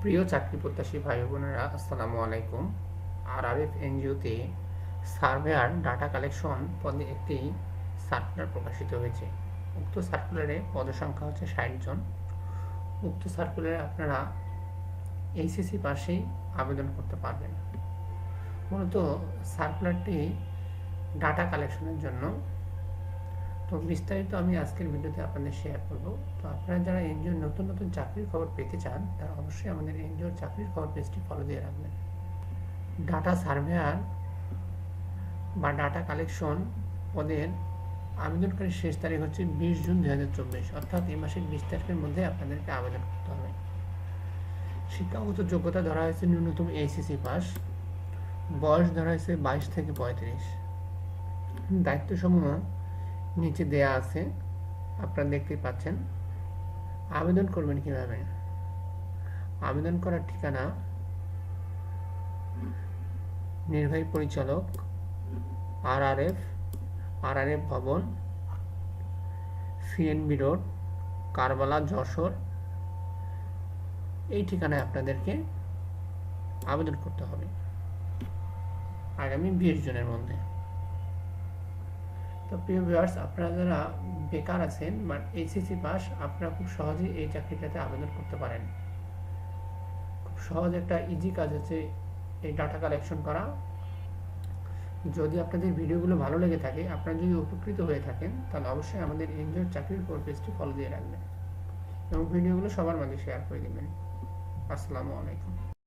প্রিয় চাকরি প্রত্যাশী ভাই বোনেরা, আসসালামু আলাইকুম। আর আর এফ এনজিওতে সার্ভেয়ার ডাটা কালেকশন পদে একটি সার্কুলার প্রকাশিত হয়েছে। উক্ত সার্কুলারে পদসংখ্যা হচ্ছে ষাট জন। উক্ত সার্কুলারে আপনারা এইচএসসি পাশেই আবেদন করতে পারবেন। মূলত সার্কুলারটি ডাটা কালেকশনের জন্য তো বিস্তারিত আমি আজকের ভিডিওতে আপনাদের শেয়ার করব। তো আপনারা যারা এনজিওর নতুন নতুন চাকরির খবর পেতে চান, তারা অবশ্যই আমাদের এনজিওর চাকরির খবর পেজটি ফলো দিয়ে রাখবেন। ডাটা সার্ভেয়ার বা ডাটা কালেকশন পদের আবেদনকারীর শেষ তারিখ হচ্ছে বিশ জুন দু হাজার চব্বিশ, অর্থাৎ এই মাসের বিশ তারিখের মধ্যে আপনাদেরকে আবেদন করতে হবে। শিক্ষাগত যোগ্যতা ধরা হয়েছে ন্যূনতম এইচএসসি পাস বয়স ধরা হয়েছে বাইশ থেকে পঁয়ত্রিশ। দায়িত্বসমূহ নিচে দেয়া আছে। আপনারা দেখতেই পাচ্ছেন। আবেদন করবেন কীভাবে? আবেদন করার ঠিকানা নির্বাহী পরিচালক R R F R R F ভবন, সিএনবি রোড, কারবালা, যশোর। এই ঠিকানায় আপনাদেরকে আবেদন করতে হবে। আগামী বিশ জনের মধ্যে। তো প্রিয় ভিউয়ার্স আপনারা যারা বেকার আছেন এইচএসসি পাস আপনারা খুব সহজেই এই চাকরিটাতে আবেদন করতে পারেন। খুব সহজ একটা ইজি কাজ হচ্ছে এই ডাটা কালেকশন করা। যদি আপনাদের ভিডিওগুলো ভালো লেগে থাকে, আপনারা যদি উপকৃত হয়ে থাকেন, তাহলে অবশ্যই আমাদের এনজিওর চাকরির উপর পেজটি ফলো দিয়ে রাখবেন। এবং ভিডিওগুলো সবার মাঝে শেয়ার করে দেবেন। আসসালামু আলাইকুম।